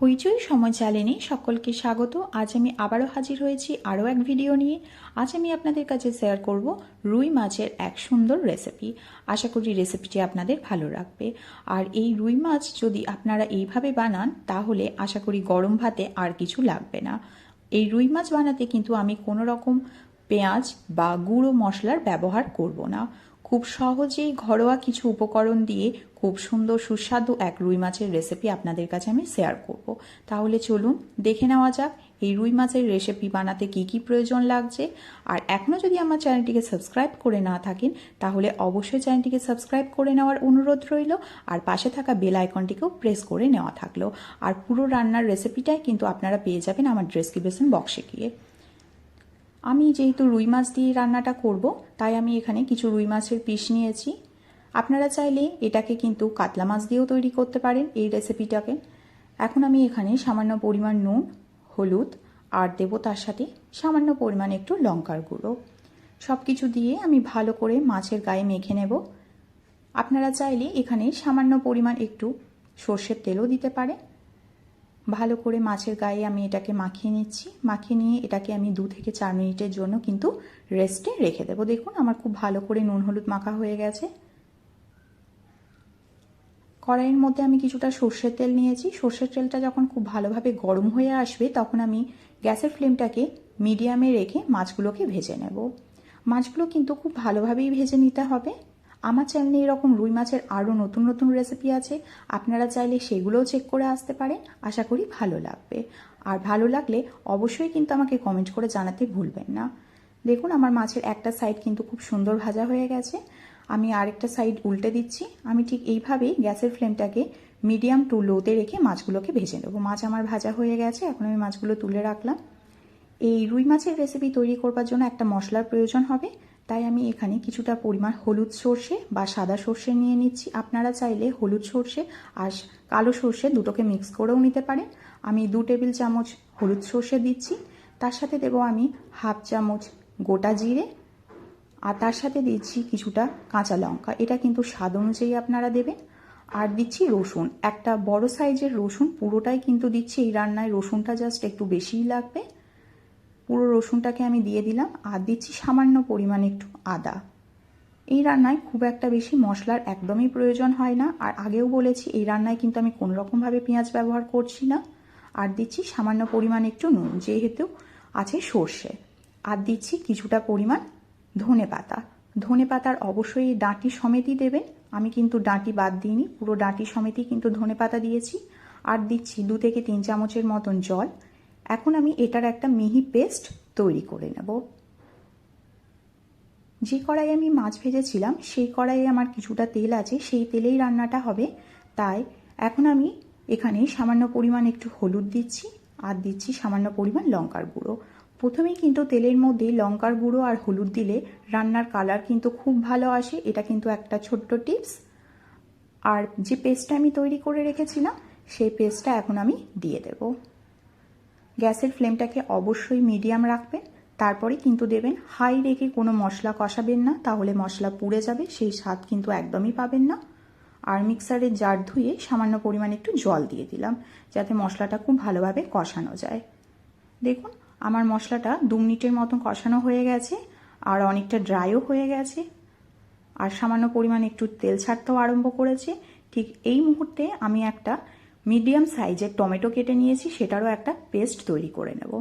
হইচই সময় চ্যানেলে সকলকে স্বাগত। আজ আমি আবারও হাজির হয়েছি আরও এক ভিডিও নিয়ে। আজ আমি আপনাদের কাছে শেয়ার করব রুই মাছের এক সুন্দর রেসিপি আশা করি রেসিপিটি আপনাদের ভালো লাগবে। আর এই রুই মাছ যদি আপনারা এইভাবে বানান, তাহলে আশা করি গরম ভাতে আর কিছু লাগবে না। এই রুই মাছ বানাতে কিন্তু আমি কোনো রকম পেঁয়াজ বা গুঁড়ো মশলার ব্যবহার করব না। খুব সহজেই ঘরোয়া কিছু উপকরণ দিয়ে খুব সুন্দর, সুস্বাদু এক রুই মাছের রেসিপি আপনাদের কাছে আমি শেয়ার করব। তাহলে চলুন দেখে নেওয়া যাক এই রুই মাছের রেসিপি বানাতে কি কি প্রয়োজন লাগছে। আর এখনও যদি আমার চ্যানেলটিকে সাবস্ক্রাইব করে না থাকেন, তাহলে অবশ্যই চ্যানেলটিকে সাবস্ক্রাইব করে নেওয়ার অনুরোধ রইল। আর পাশে থাকা বেল আইকনটিকেও প্রেস করে নেওয়া থাকল। আর পুরো রান্নার রেসিপিটাই কিন্তু আপনারা পেয়ে যাবেন আমার ডেসক্রিপশন বক্সে গিয়ে। আমি যেহেতু রুই মাছ দিয়ে রান্নাটা করব, তাই আমি এখানে কিছু রুই মাছের পিস নিয়েছি। আপনারা চাইলে এটাকে কিন্তু কাতলা মাছ দিয়েও তৈরি করতে পারেন এই রেসিপিটাকে। এখন আমি এখানে সামান্য পরিমাণ নুন, হলুদ আর দেবো তার সাথে সামান্য পরিমাণ একটু লঙ্কার গুঁড়ো। সব কিছু দিয়ে আমি ভালো করে মাছের গায়ে মেখে নেব। আপনারা চাইলে এখানে সামান্য পরিমাণ একটু সর্ষের তেলও দিতে পারেন। ভালো করে মাছের গায়ে আমি এটাকে মাখিয়ে নিচ্ছি। মাখিয়ে নিয়ে এটাকে আমি দু থেকে চার মিনিটের জন্য কিন্তু রেস্টে রেখে দেবো। দেখুন, আমার খুব ভালো করে নুন হলুদ মাখা হয়ে গেছে। কড়াইয়ের মধ্যে আমি কিছুটা সর্ষের তেল নিয়েছি। সর্ষের তেলটা যখন খুব ভালোভাবে গরম হয়ে আসবে, তখন আমি গ্যাসের ফ্লেমটাকে মিডিয়ামে রেখে মাছগুলোকে ভেজে নেব। মাছগুলো কিন্তু খুব ভালোভাবেই ভেজে নিতে হবে। আমার চ্যানেলে এরকম রুই মাছের আরও নতুন নতুন রেসিপি আছে, আপনারা চাইলে সেগুলোও চেক করে আসতে পারেন। আশা করি ভালো লাগবে। আর ভালো লাগলে অবশ্যই কিন্তু আমাকে কমেন্ট করে জানাতে ভুলবেন না। দেখুন, আমার মাছের একটা সাইড কিন্তু খুব সুন্দর ভাজা হয়ে গেছে। আমি আরেকটা সাইড উল্টে দিচ্ছি। আমি ঠিক এইভাবেই গ্যাসের ফ্লেমটাকে মিডিয়াম টু লোতে রেখে মাছগুলোকে ভেজে নেব। মাছ আমার ভাজা হয়ে গেছে, এখন আমি মাছগুলো তুলে রাখলাম। এই রুই মাছের রেসিপি তৈরি করবার জন্য একটা মশলার প্রয়োজন হবে। তাই আমি এখানে কিছুটা পরিমাণ হলুদ সর্ষে বা সাদা সর্ষে নিয়ে নিচ্ছি। আপনারা চাইলে হলুদ সর্ষে আর কালো সর্ষে দুটোকে মিক্স করেও নিতে পারেন। আমি দু টেবিল চামচ হলুদ সর্ষে দিচ্ছি। তার সাথে দেব আমি হাফ চামচ গোটা জিরে আর তার সাথে দিচ্ছি কিছুটা কাঁচা লঙ্কা। এটা কিন্তু স্বাদ অনুযায়ী আপনারা দেবেন। আর দিচ্ছি রসুন। একটা বড় সাইজের রসুন পুরোটাই কিন্তু দিচ্ছি। এই রান্নায় রসুনটা জাস্ট একটু বেশিই লাগবে। পুরো রসুনটাকে আমি দিয়ে দিলাম আর দিচ্ছি সামান্য পরিমাণ একটু আদা। এই রান্নায় খুব একটা বেশি মশলার একদমই প্রয়োজন হয় না। আর আগেও বলেছি, এই রান্নায় কিন্তু আমি কোনো রকমভাবে পেঁয়াজ ব্যবহার করছি না। আর দিচ্ছি সামান্য পরিমাণ একটু নুন, যেহেতু আছে সর্ষে। আর দিচ্ছি কিছুটা পরিমাণ ধনে পাতা। ধনে পাতার অবশ্যই ডাঁটি সমেতই দেবেন। আমি কিন্তু ডাঁটি বাদ দিইনি, পুরো ডাঁটি সমেতই কিন্তু ধনে পাতা দিয়েছি। আর দিচ্ছি দু থেকে তিন চামচের মতন জল। এখন আমি এটার একটা মিহি পেস্ট তৈরি করে নেব। যে কড়াই আমি মাছ ভেজেছিলাম, সেই কড়াইয়ে আমার কিছুটা তেল আছে, সেই তেলেই রান্নাটা হবে। তাই এখন আমি এখানে সামান্য পরিমাণ একটু হলুদ দিচ্ছি, আর দিচ্ছি সামান্য পরিমাণ লঙ্কার গুঁড়ো। প্রথমেই কিন্তু তেলের মধ্যে লঙ্কার গুঁড়ো আর হলুদ দিলে রান্নার কালার কিন্তু খুব ভালো আসে, এটা কিন্তু একটা ছোট্ট টিপস। আর যে পেস্টটা আমি তৈরি করে রেখেছিলাম, সেই পেস্টটা এখন আমি দিয়ে দেব। গ্যাসের ফ্লেমটাকে অবশ্যই মিডিয়াম রাখবেন। তারপরে কিন্তু দেবেন হাই রেখে কোনো মশলা কষাবেন না, তাহলে মশলা পুড়ে যাবে, সেই স্বাদ কিন্তু একদমই পাবেন না। আর মিক্সারের জার ধুয়ে সামান্য পরিমাণে একটু জল দিয়ে দিলাম, যাতে মশলাটা খুব ভালোভাবে কষানো যায়। দেখুন, আমার মশলাটা দু মিনিটের মতন কষানো হয়ে গেছে, আর অনেকটা ড্রাইও হয়ে গেছে। আর সামান্য পরিমাণে একটু তেল ছাড়তেও আরম্ভ করেছে। ঠিক এই মুহূর্তে আমি একটা মিডিয়াম সাইজের টমেটো কেটে নিয়েছি, সেটারও একটা পেস্ট তৈরি করে নেব।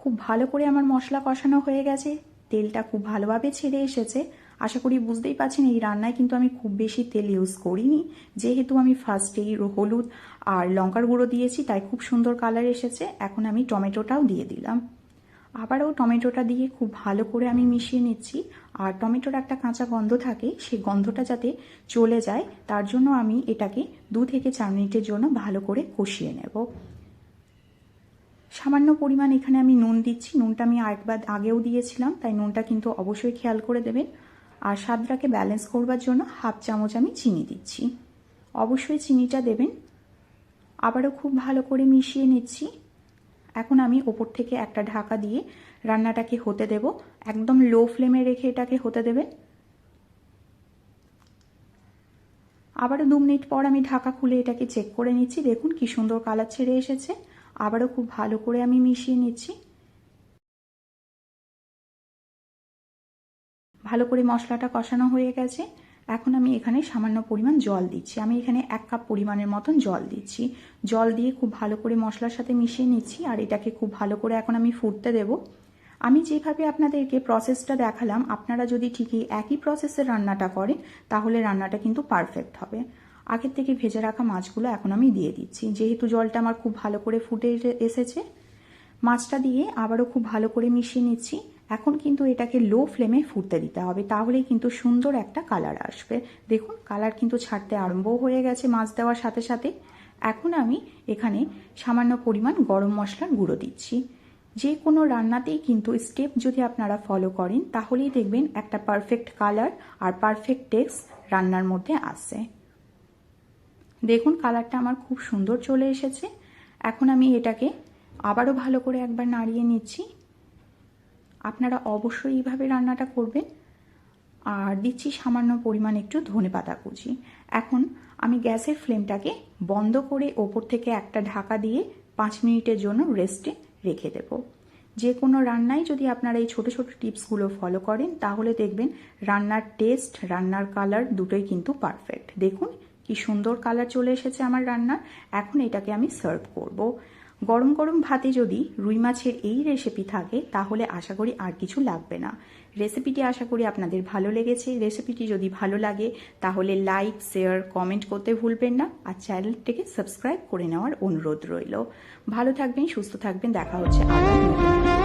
খুব ভালো করে আমার মশলা কষানো হয়ে গেছে, তেলটা খুব ভালোভাবে ছেড়ে এসেছে। আশা করি বুঝতেই পারছেন, এই রান্নায় কিন্তু আমি খুব বেশি তেল ইউজ করিনি। যেহেতু আমি ফার্স্টেই হলুদ আর লঙ্কার গুঁড়ো দিয়েছি, তাই খুব সুন্দর কালার এসেছে। এখন আমি টমেটোটাও দিয়ে দিলাম। আবারও টমেটোটা দিয়ে খুব ভালো করে আমি মিশিয়ে নিচ্ছি। আর টমেটোর একটা কাঁচা গন্ধ থাকে, সেই গন্ধটা যাতে চলে যায়, তার জন্য আমি এটাকে দু থেকে চার মিনিটের জন্য ভালো করে কষিয়ে নেব। সামান্য পরিমাণ এখানে আমি নুন দিচ্ছি। নুনটা আমি আরেকবার আগেও দিয়েছিলাম, তাই নুনটা কিন্তু অবশ্যই খেয়াল করে দেবেন। আর স্বাদটাকে ব্যালেন্স করবার জন্য হাফ চামচ আমি চিনি দিচ্ছি। অবশ্যই চিনিটা দেবেন। আবারও খুব ভালো করে মিশিয়ে নিচ্ছি। এখন আমি ওপর থেকে একটা ঢাকা দিয়ে রান্নাটাকে হতে দেব। একদম লো ফ্লেমে রেখে এটাকে হতে দেবে আবারও দু মিনিট পর আমি ঢাকা খুলে এটাকে চেক করে নিচ্ছি। দেখুন কি সুন্দর কালার ছেড়ে এসেছে। আবারও খুব ভালো করে আমি মিশিয়ে নিচ্ছি। ভালো করে মশলাটা কষানো হয়ে গেছে। এখন আমি এখানে সামান্য পরিমাণ জল দিচ্ছি। আমি এখানে এক কাপ পরিমাণের মতন জল দিচ্ছি। জল দিয়ে খুব ভালো করে মশলার সাথে মিশিয়ে নিচ্ছি আর এটাকে খুব ভালো করে এখন আমি ফুটতে দেব। আমি যেভাবে আপনাদেরকে প্রসেসটা দেখালাম, আপনারা যদি ঠিকই একই প্রসেসের রান্নাটা করেন, তাহলে রান্নাটা কিন্তু পারফেক্ট হবে। আগের থেকে ভেজে রাখা মাছগুলো এখন আমি দিয়ে দিচ্ছি। যেহেতু জলটা আমার খুব ভালো করে ফুটে এসেছে, মাছটা দিয়ে আবারও খুব ভালো করে মিশিয়ে নিচ্ছি। এখন কিন্তু এটাকে লো ফ্লেমে ফুটতে দিতে হবে, তাহলেই কিন্তু সুন্দর একটা কালার আসবে। দেখুন কালার কিন্তু ছাড়তে আরম্ভ হয়ে গেছে মাছ দেওয়ার সাথে সাথে। এখন আমি এখানে সামান্য পরিমাণ গরম মশলার গুঁড়ো দিচ্ছি। যে কোনো রান্নাতেই কিন্তু স্টেপ যদি আপনারা ফলো করেন, তাহলেই দেখবেন একটা পারফেক্ট কালার আর পারফেক্ট টেক্সট রান্নার মধ্যে আসে। দেখুন কালারটা আমার খুব সুন্দর চলে এসেছে। এখন আমি এটাকে আবারও ভালো করে একবার নাড়িয়ে নিচ্ছি। আপনারা অবশ্যই এইভাবে রান্নাটা করবেন। আর দিচ্ছি সামান্য পরিমাণ একটু ধনে পাতা কুচি। এখন আমি গ্যাসের ফ্লেমটাকে বন্ধ করে ওপর থেকে একটা ঢাকা দিয়ে পাঁচ মিনিটের জন্য রেস্টে রেখে দেব। যে কোনো রান্নায় যদি আপনারা এই ছোটো ছোটো টিপসগুলো ফলো করেন, তাহলে দেখবেন রান্নার টেস্ট, রান্নার কালার দুটোই কিন্তু পারফেক্ট। দেখুন, কি সুন্দর কালার চলে এসেছে আমার রান্নার। এখন এটাকে আমি সার্ভ করব। গরম গরম ভাতে যদি রুই মাছের এই রেসিপি থাকে, তাহলে আশা করি আর কিছু লাগবে না। রেসিপিটি আশা করি আপনাদের ভালো লেগেছে। রেসিপিটি যদি ভালো লাগে, তাহলে লাইক শেয়ার কমেন্ট করতে ভুলবেন না। আর চ্যানেলটিকে সাবস্ক্রাইব করে নেওয়ার অনুরোধ রইল। ভালো থাকবেন, সুস্থ থাকবেন, দেখা হচ্ছে আবার